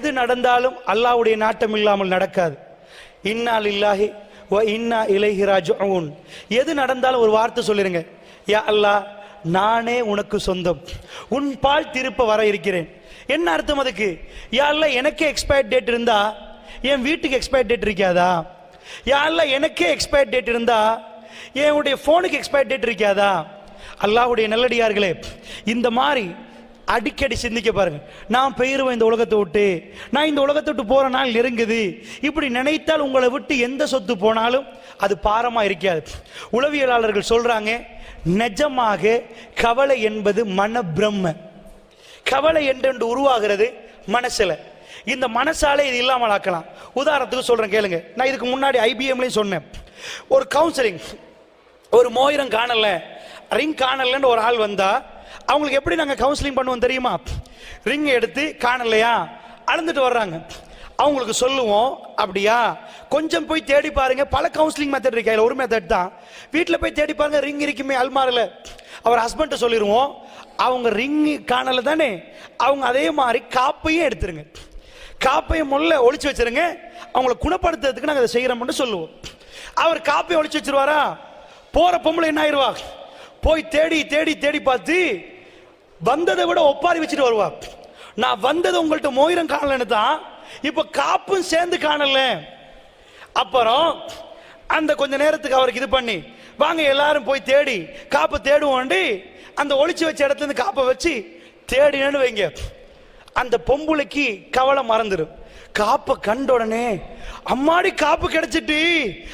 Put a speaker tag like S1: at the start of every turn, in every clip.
S1: எது நடந்தாலும் அல்லாஹ்வுடைய நாட்டம் இல்லாமல் நடக்காது. இன்னால் இல்லாஹி ஓ இன்னா இலைஹி எது நடந்தாலும் ஒரு வார்த்தை சொல்லிருங்க. யா அல்லாஹ் நானே உனக்கு சொந்தம். உன் பால் திருப்ப வர இருக்கிறேன். என்ன அர்த்தம் அதுக்கு? யா அல்லாஹ் எனக்கே எக்ஸ்பயர் டேட் இருந்தா என் வீட்டுக்கு எக்ஸ்பயர் டேட் இருக்காதா? யா அல்லாஹ் எனக்கே எக்ஸ்பயர் டேட் இருந்தா என்னுடைய ஃபோனுக்கு எக்ஸ்பயர் டேட் இருக்காதா? அல்லாஹ்வுடைய நல்லடியார்களே இந்த மாதிரி அடிக்கடி சிந்திக்க பாருங்க. நான் பெயருவேன் இந்த உலகத்தை விட்டு. நான் இந்த உலகத்தை விட்டு போற நாள் நெருங்குது. இப்படி நினைத்தால் உங்களை விட்டு எந்த சொத்து போனாலும் அது பாரமா இருக்காது. உளவியலாளர்கள் சொல்றாங்க நிஜமாக கவலை என்பது மன பிரம்ம கவலை என்று உருவாகிறது மனசுல. இந்த மனசாலே இது இல்லாமல் ஆக்கலாம். உதாரணத்துக்கு சொல்றேன் கேளுங்க. நான் இதுக்கு முன்னாடி ஐபிஎம்லையும் சொன்னேன். ஒரு கவுன்சிலிங் ஒரு மோயிரம் காணல. ரிங் காணலன்னு ஒரு ஆள் வந்தா அவங்களுக்கு எப்படி நாங்கள் கவுன்சிலிங் பண்ணுவோம் தெரியுமா? ரிங் எடுத்து காணலையா? அழுந்துட்டு வர்றாங்க. அவங்களுக்கு சொல்லுவோம் அப்படியா? கொஞ்சம் போய் தேடி பாருங்க. பல கவுன்சிலிங் மெத்தட் இருக்கு? அதில் ஒரு மெத்தட் தான். வீட்டில் போய் தேடி பாருங்க ரிங் இருக்குமே அல்மாரில். அவர் ஹஸ்பண்ட்டை சொல்லிடுவோம் அவங்க ரிங் காணலை தானே? அவங்க அதே மாதிரி காப்பையும் எடுத்துருங்க. காப்பையும் முள்ள ஒழிச்சு வச்சிருங்க. அவங்கள குணப்படுத்துறதுக்கு நாங்கள் அதை செய்கிறோம்னு சொல்லுவோம். அவர் காப்பையும் ஒழிச்சு வச்சிருவாரா? போகிற பொம்பளை என்ன ஆயிருவா? போய் தேடி தேடி தேடி பார்த்து வந்ததை விட ஒப்பாரி வச்சுட்டு வருவா. நான் வந்தது உங்கள்கிட்ட மோயிரம் காணலன்னு தான் இப்ப காப்பும் சேர்ந்து காணல. அப்புறம் அந்த கொஞ்ச நேரத்துக்கு அவருக்கு இது பண்ணி வாங்க எல்லாரும் போய் தேடி காப்பு தேடுவோண்டி அந்த ஒளிச்சு வச்ச இடத்துல இருந்து காப்பை வச்சு தேடினு வைங்க. அந்த பொம்புளைக்கு கவலை மறந்துடும். காப்பை கண்ட உடனே அம்மாடி காப்பு கிடைச்சிட்டு.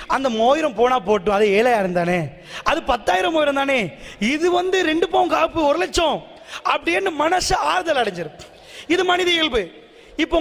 S1: அந்த மோயிரம் போனா போட்டும். அது ஏழாயிரம் தானே. அது பத்தாயிரம் மோயிரம் தானே. இது வந்து ரெண்டு பவுன் காப்பு ஒரு லட்சம். அப்படின்னு மனசு ஆறுதல் அடைஞ்சிரும். இது மனித இயல்பு. இப்போ